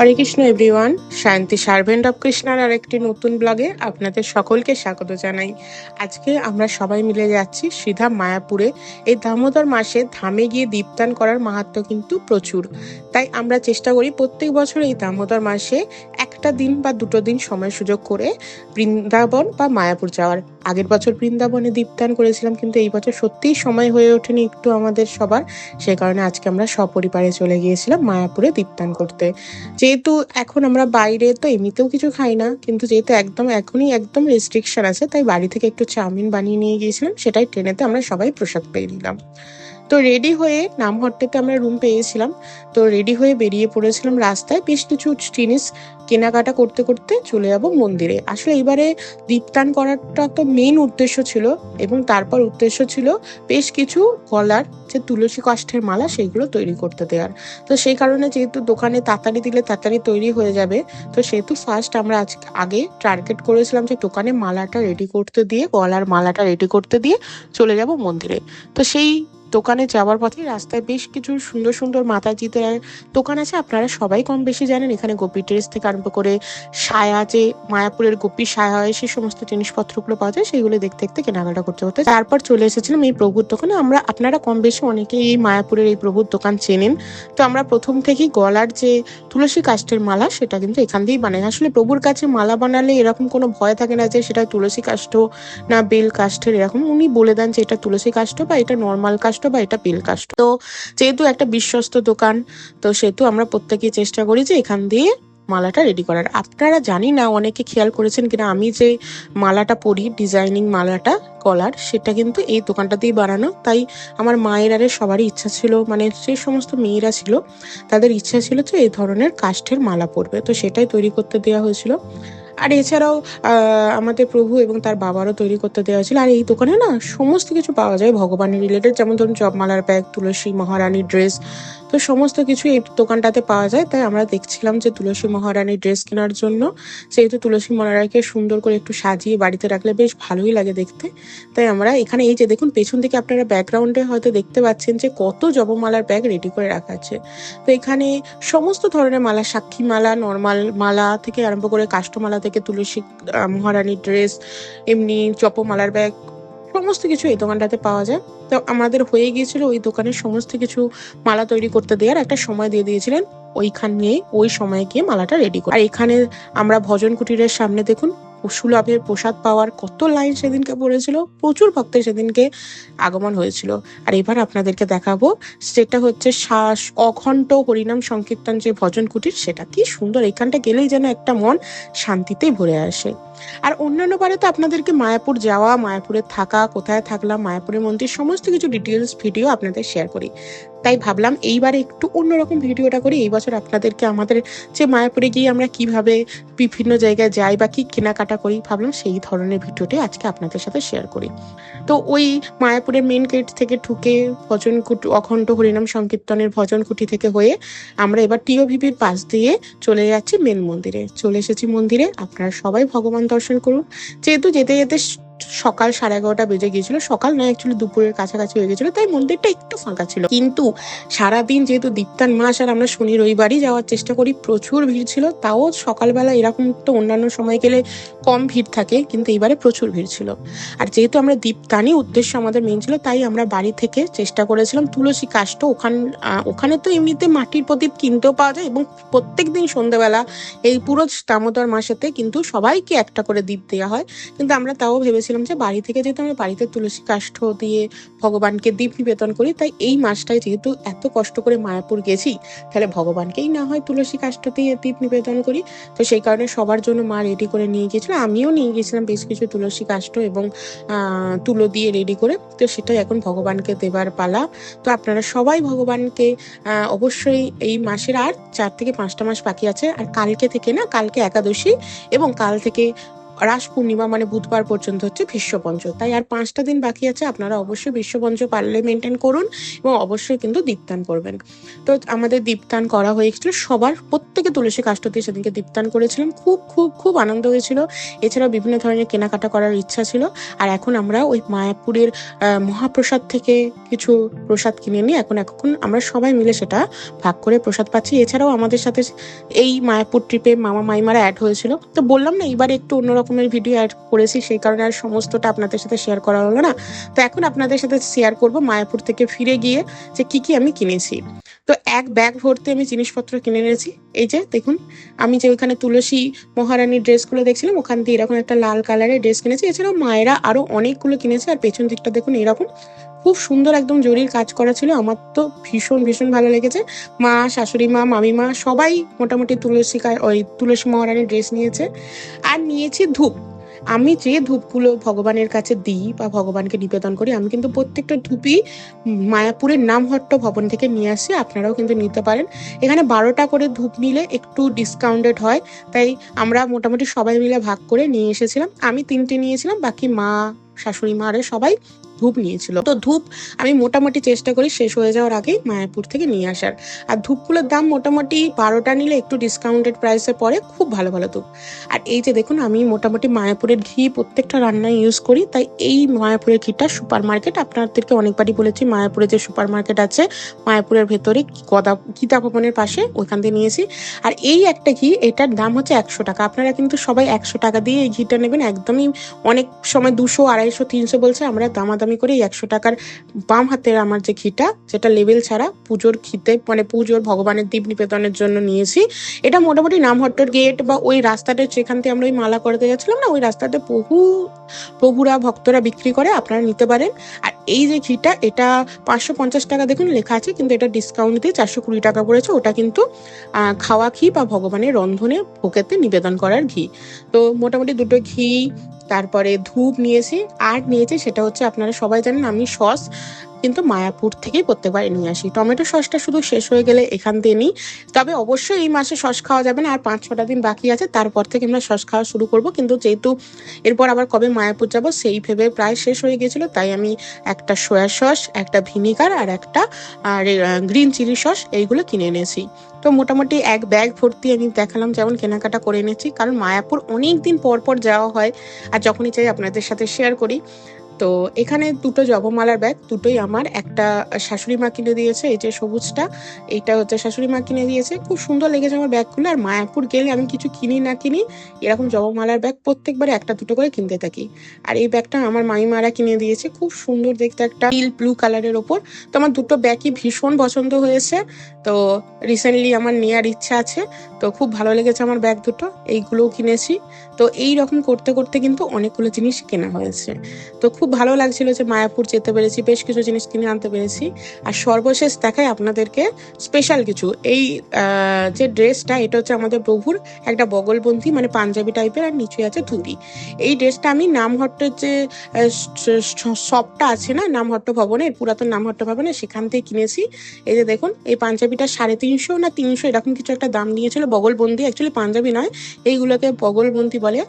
Hare Krishna everyone Shanti servant of কৃষ্ণার আর একটি নতুন ব্লগে আপনাদের সকলকে স্বাগত জানাই। আজকে আমরা সবাই মিলে যাচ্ছি সিধা মায়াপুরে। এই দামোদর মাসে ধামে গিয়ে দীপদান করার মাহাত্ম কিন্তু প্রচুর। তাই আমরা চেষ্টা করি প্রত্যেক বছর এই দামোদর মাসে একটা দিন বা দুটো দিন সময় সুযোগ করে বৃন্দাবন বা মায়াপুর যাওয়ার। আগের বছর বৃন্দাবনে দীপদান করেছিলাম, কিন্তু এই বছর সত্যিই সময় হয়ে ওঠেনি একটু আমাদের সবার। সেই কারণে আজকে আমরা সপরিবারে চলে গিয়েছিলাম মায়াপুরে দীপদান করতে। যেহেতু এখন আমরা বাইরে, তো এমনিতেও কিছু খাই না, কিন্তু যেহেতু একদম এখনই একদম রেস্ট্রিকশন আছে, তাই বাড়ি থেকে একটু চাউমিন বানিয়ে নিয়ে গিয়েছিলাম, সেটাই ট্রেনেতে আমরা সবাই প্রসাদ পেয়ে নিলাম। তো রেডি হয়ে নামঘর থেকে আমরা রুম পেয়েছিলাম। তো রেডি হয়ে বেরিয়ে পড়েছিলাম রাস্তায়। বেশ কিছু জিনিস কেনাকাটা করতে করতে চলে যাব মন্দিরে। আসলে এবারে দীপদান করাটা তো মেইন উদ্দেশ্য ছিল এবং তারপর উদ্দেশ্য ছিল বেশ কিছু গলার যে তুলসী কাষ্ঠের মালা সেইগুলো তৈরি করতে দেওয়ার। তো সেই কারণে যেহেতু দোকানে তাড়াতাড়ি দিলে তাড়াতাড়ি তৈরি হয়ে যাবে, তো সেহেতু ফার্স্ট আমরা আজ আগে টার্গেট করেছিলাম যে দোকানে মালাটা রেডি করতে দিয়ে, গলার মালাটা রেডি করতে দিয়ে চলে যাব মন্দিরে। তো সেই দোকানে যাওয়ার পথে রাস্তায় বেশ কিছু সুন্দর সুন্দর মাতাজিদের দোকান আছে, আপনারা সবাই কম বেশি জানেন। এখানে গোপী ড্রেস থেকে আরম্ভ করে সায়া যে মায়াপুরের গোপী সায়া হয় সেই সমস্ত জিনিসপত্রগুলো পাওয়া যায়, সেগুলো দেখতে দেখতে কেনাকাটা করতে হতে তারপর চলে এসেছিলাম এই প্রভুর দোকানে। আমরা, আপনারা কম বেশি অনেকেই এই মায়াপুরের এই প্রভুর দোকান চেনেন। তো আমরা প্রথম থেকেই গলার যে তুলসী কাষ্ঠের মালা, সেটা কিন্তু এখান দিয়েই বানাই। আসলে প্রভুর কাছে মালা বানালে এরকম কোনো ভয় থাকে না যে সেটা তুলসী কাষ্ঠ না বেল কাষ্ঠের এরকম। উনি বলে দেন যে এটা তুলসী কাষ্ঠ বা এটা নর্মাল কাষ্ঠ। বা এটা বেল কাস্ট তো যেহেতু একটা বিশ্বস্ত দোকান, তো সেহেতু আমরা প্রত্যেকেই চেষ্টা করি যে এখান দিয়ে মালাটা রেডি করার। আপনারা জানি না, অনেকে খেয়াল করেছেন কিনা, আমি যে মালাটা পরি ডিজাইনিং মালাটা কলার সেটা কিন্তু এই দোকানটাতেই বানানো। তাই আমার মায়ের আরে সবারই ইচ্ছা ছিল মানে যে সমস্ত মেয়েরা ছিল, তাদের ইচ্ছা ছিল যে এই ধরনের কাষ্ঠের মালা পরবে। তো সেটাই তৈরি করতে দেওয়া হয়েছিল। আর এছাড়াও আমাদের প্রভু এবং তার বাবারও তৈরি করতে দেওয়া হয়েছিল। আর এই দোকানে না সমস্ত কিছু পাওয়া যায়, ভগবানের রিলেটেড যেমন ধরুন জপমালার ব্যাগ তুলসী মহারানীর ড্রেস তো সমস্ত কিছু এই দোকানটাতে পাওয়া যায়। তাই আমরা দেখছিলাম যে তুলসী মহারানীর ড্রেস কেনার জন্য, যেহেতু তুলসী মহারানীকে সুন্দর করে একটু সাজিয়ে বাড়িতে রাখলে বেশ ভালোই লাগে দেখতে। তাই আমরা এখানে এই যে দেখুন, পেছন থেকে আপনারা ব্যাকগ্রাউন্ডে হয়তো দেখতে পাচ্ছেন যে কত জবমালার ব্যাগ রেডি করে রাখা আছে। তো এখানে সমস্ত ধরনের মালা, সাক্ষী মালা নর্মাল মালা থেকে আরম্ভ করে কাষ্ঠমালা থেকে তুলসী মহারানীর ড্রেস, এমনি জপমালার ব্যাগ, সমস্ত কিছু এই দোকানটাতে পাওয়া যায়। তো আমাদের হয়ে গিয়েছিল ওই দোকানের সমস্ত কিছু মালা তৈরি করতে দেওয়ার একটা সময় দিয়ে দিয়েছিলেন। ওইখান নিয়ে ওই সময়ে গিয়ে মালাটা রেডি করে আর এখানে আমরা ভজন কুটিরের সামনে দেখুন সুলভের প্রসাদ পাওয়ার কত লাইন সেদিনকে পড়েছিল? প্রচুর ভক্তের সেদিনকে আগমন হয়েছিল। আর এবার আপনাদেরকে দেখাবো, সেটা হচ্ছে শ্বাস অখণ্ড হরিনাম সংকীর্তন যে ভজন কুটির, সেটা কি সুন্দর। এখানটা গেলেই যেন একটা মন শান্তিতেই ভরে আসে। আর অন্যান্য বারে তো আপনাদেরকে মায়াপুর যাওয়া, মায়াপুরে থাকা, কোথায় থাকলাম, মায়াপুরের মন্দির, সমস্ত কিছু ডিটেলস ভিডিও আপনাদের শেয়ার করি। তাই ভাবলাম এইবারে একটু অন্যরকম ভিডিওটা করি। এই বছর আপনাদেরকে আমাদের যে মায়াপুরে গিয়ে আমরা কীভাবে বিভিন্ন জায়গায় যাই বা কি কেনাকাটা করি, ভাবলাম সেই ধরনের ভিডিওটি আজকে আপনাদের সাথে শেয়ার করি। তো ওই মায়াপুরের মেন গেট থেকে ঢুকে ভজন কুটি অখণ্ড হরিনাম সংকীর্তনের ভজন কুটি থেকে হয়ে আমরা এবার টিওভিপির পাশ দিয়ে চলে যাচ্ছি মেন মন্দিরে। চলে এসেছি মন্দিরে, আপনারা সবাই ভগবান দর্শন করুন। যেহেতু যেতে যেতে সকাল সাড়ে এগারোটা বেজে গিয়েছিল। সকাল নয় অ্যাকচুয়ালি দুপুরের কাছাকাছি হয়ে গেছিল তাই মন্দিরটা একটু ফাঁকা ছিল। কিন্তু সারাদিন যেহেতু দীপ্তান মাস আর আমরা শনি রবিবারই যাওয়ার চেষ্টা করি, প্রচুর ভিড় ছিল, তাও সকালবেলা এরকম তো অন্যান্য সময় গেলে কম ভিড় থাকে, কিন্তু এবারে প্রচুর ভিড় ছিল। আর যেহেতু আমরা দীপদানই উদ্দেশ্য আমাদের মেন ছিল, তাই আমরা বাড়ি থেকে চেষ্টা করেছিলাম তুলসী কাষ্ঠ ওখান ওখানে তো এমনিতে মাটির প্রদীপ কিনতেও পাওয়া যায় এবং প্রত্যেক দিন সন্ধ্যাবেলা এই পুরো দামোদর মাসেতে কিন্তু সবাইকে একটা করে দ্বীপ দেওয়া হয়। কিন্তু আমরা তাও ভেবেছিলাম যে বাড়ি থেকে যেহেতু আমরা বাড়িতে তুলসী কাষ্ঠ দিয়ে ভগবানকে দীপ নিবেদন করি, তাই এই মাসটায় যেহেতু এত কষ্ট করে মায়াপুর গেছি, তাহলে ভগবানকেই না হয় তুলসী কাষ্ঠ দিয়ে দীপ নিবেদন করি। তো সেই কারণে সবার জন্য মা রেডি করে নিয়ে গিয়েছিল, আমিও নিয়ে গিয়েছিলাম বেশ কিছু তুলসী কাষ্ঠ এবং তুলো দিয়ে রেডি করে। তো সেটাই এখন ভগবানকে দেবার পালা। তো আপনারা সবাই ভগবানকে অবশ্যই এই মাসের আর চার থেকে পাঁচটা মাস বাকি আছে। আর কালকে থেকে না, কালকে একাদশী এবং কাল থেকে রাস পূর্ণিমা মানে বুধবার পর্যন্ত হচ্ছে বিশ্বপঞ্চ তাই আর পাঁচটা দিন বাকি আছে, আপনারা অবশ্যই বিশ্বপঞ্চ পারলে মেনটেন করুন এবং অবশ্যই কিন্তু দীপদান করবেন। তো আমাদের দীপদান করা হয়েছিল সবার, প্রত্যেকে তুলসী কাষ্ট দিয়ে সেদিনকে দীপদান করেছিলাম। খুব খুব খুব আনন্দ হয়েছিল। এছাড়াও বিভিন্ন ধরনের কেনাকাটা করার ইচ্ছা ছিল। আর এখন আমরা ওই মায়াপুরের মহাপ্রসাদ থেকে কিছু প্রসাদ কিনে নিই এখন এখন আমরা সবাই মিলে সেটা ভাগ করে প্রসাদ পাচ্ছি। এছাড়াও আমাদের সাথে এই মায়াপুর ট্রিপে মামা মাইমারা অ্যাড হয়েছিল। তো বললাম না এবার একটু অন্য রকমের ভিডিও অ্যাড করেছি, সেই কারণে আর সমস্তটা আপনাদের সাথে শেয়ার করা হলো না। তো এখন আপনাদের সাথে শেয়ার করব মায়াপুর থেকে ফিরে গিয়ে যে কি কি আমি কিনেছি। তো এক ব্যাগ ভর্তি আমি জিনিসপত্র কিনে নিয়েছি। এই যে, দেখুন, আমি যে ওইখানে তুলসী মহারানীর ড্রেসগুলো দেখছিলাম, ওখান দিয়ে এরকম একটা লাল কালারের ড্রেস কিনেছি। এছাড়াও মায়েরা আরও অনেকগুলো কিনেছে, আর পেছন দিকটা দেখুন এরকম। খুব সুন্দর একদম জরির কাজ করা ছিল। আমার তো ভীষণ ভীষণ ভালো লেগেছে। মা, শাশুড়ি মা, মামিমা সবাই মোটামুটি তুলসী ওই তুলসী মহারানীর ড্রেস নিয়েছে। আর নিয়েছি ধূপ। আমি যে ধূপগুলো ভগবানের কাছে দিই বা ভগবানকে নিবেদন করি, আমি কিন্তু প্রত্যেকটা ধূপই মায়াপুরের নামহট্ট ভবন থেকে নিয়ে আসি। আপনারাও কিন্তু নিতে পারেন। এখানে বারোটা করে ধূপ নিলে একটু ডিসকাউন্টেড হয়। তাই আমরা মোটামুটি সবাই মিলে ভাগ করে নিয়ে এসেছিলাম। আমি তিনটে নিয়েছিলাম। বাকি মা, শাশুড়ি মা আরে সবাই ধূপ নিয়েছিল। তো ধূপ আমি মোটামুটি চেষ্টা করি শেষ হয়ে যাওয়ার আগেই মায়াপুর থেকে নিয়ে আসার। আর ধূপগুলোর দাম মোটামুটি বারোটা নিলে একটু ডিসকাউন্টেড প্রাইসে পড়ে, খুব ভালো ভালো ধূপ। আর এই যে দেখুন, আমি মোটামুটি মায়াপুরের ঘি প্রত্যেকটা রান্নায় ইউজ করি, তাই এই মায়াপুরের ঘিটা সুপার মার্কেট আপনাদেরকে অনেকবারই বলেছি মায়াপুরে যে সুপার মার্কেট আছে, মায়াপুরের ভেতরে গদা, গীতা ভবনের পাশে, ওইখান থেকে নিয়েছি। আর এই একটা ঘি, এটার দাম হচ্ছে একশো টাকা। আপনারা কিন্তু সবাই একশো টাকা দিয়ে এই ঘিটা নেবেন, একদমই অনেক সময় দুশো, আড়াইশো, তিনশো বলছে, আমরা দামাদামি করে এই একশো টাকার বাম হাতের আমার যে ঘিটা, যেটা লেবেল ছাড়া পুজোর ঘিতে মানে পুজোর ভগবানের দীপ নিবেদনের জন্য নিয়েছি। এটা মোটামুটি নামহট্টর গেট বা ওই রাস্তাটা যেখান থেকে আমরা ওই মালা করতে যাচ্ছিলাম না, ওই রাস্তাতে বহু প্রভুরা, ভক্তরা বিক্রি করে আপনারা নিতে পারেন। আর এই যে ঘিটা, এটা পাঁচশো পঞ্চাশ টাকা দেখুন লেখা আছে, কিন্তু এটা ডিসকাউন্ট দিয়ে চারশো কুড়ি টাকা পড়েছে ওটা কিন্তু খাওয়া ঘি বা ভগবানের রন্ধনে ভোগেতে নিবেদন করার ঘি। তো মোটামুটি দুটো ঘি তারপরে ধূপ নিয়েছি আর নিয়েছি সেটা হচ্ছে আপনারা সবাই জানেন আমি সস কিন্তু মায়াপুর থেকেই প্রত্যেকবার নিয়ে আসি। টমেটো সসটা শুধু শেষ হয়ে গেলে এখান থেকে নিই। তবে অবশ্যই এই মাসে সস খাওয়া যাবে না, আর পাঁচ ছটা দিন বাকি আছে, তারপর থেকে আমরা সস খাওয়া শুরু করব। কিন্তু যেহেতু এরপর আবার কবে মায়াপুর যাব, সেই ভেবে প্রায় শেষ হয়ে গেছিল তাই আমি একটা সয়া সস, একটা ভিনিগার আর একটা আর গ্রিন চিলি সস এইগুলো কিনে এনেছি। তো মোটামুটি এক ব্যাগ ভর্তি আমি দেখালাম, যেমন কেনাকাটা করে এনেছি। কারণ মায়াপুর অনেক দিন পর পর যাওয়া হয়, আর যখনই চাই আপনাদের সাথে শেয়ার করি। তো এখানে দুটো জবমালার ব্যাগ দুটোই আমার। একটা শাশুড়ি মা কিনে দিয়েছে, এই যে সবুজটা, এইটা হচ্ছে শাশুড়ি মা কিনে দিয়েছে। খুব সুন্দর লেগেছে আমার ব্যাগগুলো আর মায়াপুর গেলে আমি কিছু কিনি না কিনি, এরকম জবমালার ব্যাগ প্রত্যেকবারে একটা, দুটো করে কিনতে থাকি। আর এই ব্যাগটা আমার মাইমারা কিনে দিয়েছে, খুব সুন্দর দেখতে একটা নীল ব্লু কালারের ওপর। তো আমার দুটো ব্যাগই ভীষণ পছন্দ হয়েছে। তো রিসেন্টলি আমার নেওয়ার ইচ্ছা আছে, তো খুব ভালো লেগেছে আমার ব্যাগ দুটো, এইগুলোও কিনেছি। তো এই রকম করতে করতে কিন্তু অনেকগুলো জিনিস কেনা হয়েছে। তো খুব ভালো লাগছিল যে মায়াপুর যেতে পেরেছি, বেশ কিছু জিনিস কিনে আনতে পেরেছি। আর সর্বশেষ দেখায় আপনাদেরকে স্পেশাল কিছু। এই যে ড্রেসটা, এটা হচ্ছে আমাদের প্রভুর একটা বগলবন্দি মানে পাঞ্জাবি টাইপের আর নিচে আছে ধুতি। এই ড্রেসটা আমি নামহট্টের যে শপটা আছে না, নামহট্ট ভবনে, পুরাতন নামহট্ট ভবনে, সেখান থেকে কিনেছি। এই যে দেখুন, এই পাঞ্জাবিটা সাড়ে তিনশো না তিনশো, এরকম কিছু একটা দাম নিয়েছিল বগলবন্দি। অ্যাকচুয়ালি পাঞ্জাবি নয়, এইগুলোকে বগলবন্দি বলে।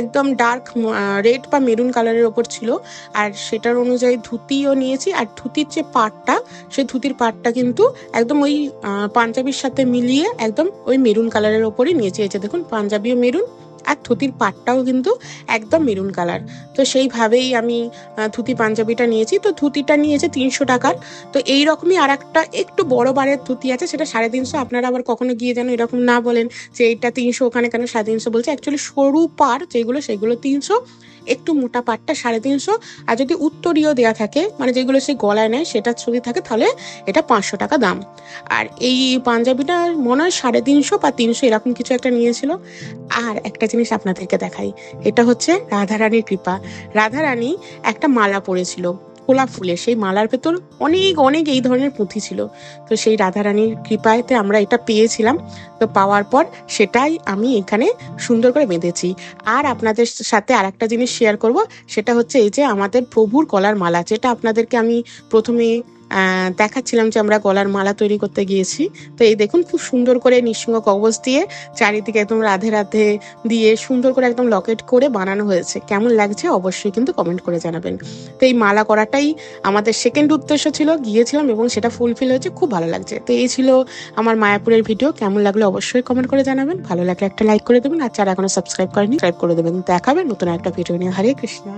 একদম ডার্ক রেড বা মেরুন কালারের ওপর ছিল। আর সেটার অনুযায়ী ধুতিও নিয়েছি। আর ধুতির যে পাটটা সেই ধুতির পাটটা কিন্তু একদম ওই পাঞ্জাবির সাথে মিলিয়ে একদম ওই মেরুন কালারের ওপরই নিয়েছি। এই যে দেখুন, পাঞ্জাবিও মেরুন আর ধুতির পাটটাও কিন্তু একদম মেরুন কালার। তো সেইভাবেই আমি ধুতি পাঞ্জাবিটা নিয়েছি। তো ধুতিটা নিয়েছে তিনশো টাকার। তো এই রকমই আর একটা একটু বড় বারের ধুতি আছে, সেটা সাড়ে তিনশো। আপনারা আবার কখনো গিয়ে যেন এরকম না বলেন যে এইটা তিনশো, ওখানে কেন সাড়ে তিনশো বলছে। অ্যাকচুয়ালি সরু পার যেগুলো, সেগুলো তিনশো। একটু মোটা পাটটা সাড়ে তিনশো, আর যদি উত্তরীয় দেওয়া থাকে মানে যেগুলো সে গলায় নেয় সেটা যদি থাকে, তাহলে এটা পাঁচশো টাকা দাম। আর এই পাঞ্জাবিটা মনে হয় সাড়ে তিনশো বা তিনশো, এরকম কিছু একটা নিয়েছিল। আর একটা জিনিস আপনাদেরকে দেখাই, এটা হচ্ছে রাধারানীর কৃপা। রাধারানী একটা মালা পরেছিল। গোলাপ ফুলের সেই মালার ভেতর অনেক অনেক এই ধরনের পুঁথি ছিল। তো সেই রাধারানীর কৃপায়তে আমরা এটা পেয়েছিলাম। তো পাওয়ার পর সেটাই আমি এখানে সুন্দর করে বেঁধেছি। আর আপনাদের সাথে আর একটা জিনিস শেয়ার করব, সেটা হচ্ছে এই যে আমাদের প্রভুর কলার মালা, যেটা আপনাদেরকে আমি প্রথমে দেখাচ্ছিলাম যে আমরা গলার মালা তৈরি করতে গিয়েছি। তো এই দেখুন, খুব সুন্দর করে নিঃসঙ্গ কবচ দিয়ে চারিদিকে একদম রাধে রাধে দিয়ে সুন্দর করে একদম লকেট করে বানানো হয়েছে। কেমন লাগছে অবশ্যই কিন্তু কমেন্ট করে জানাবেন। তো এই মালা করাটাই আমাদের সেকেন্ড উদ্দেশ্য ছিল, গিয়েছিলাম এবং সেটা ফুলফিল হয়েছে, খুব ভালো লাগছে। তো এই ছিল আমার মায়াপুরের ভিডিও কেমন লাগল অবশ্যই কমেন্ট করে জানাবেন। ভালো লাগলে একটা লাইক করে দেবেন, আর যারা এখনও সাবস্ক্রাইব করেনি সাবস্ক্রাইব করে দেবেন। দেখাবেন নতুন একটা ভিডিও নিয়ে। হরে কৃষ্ণা।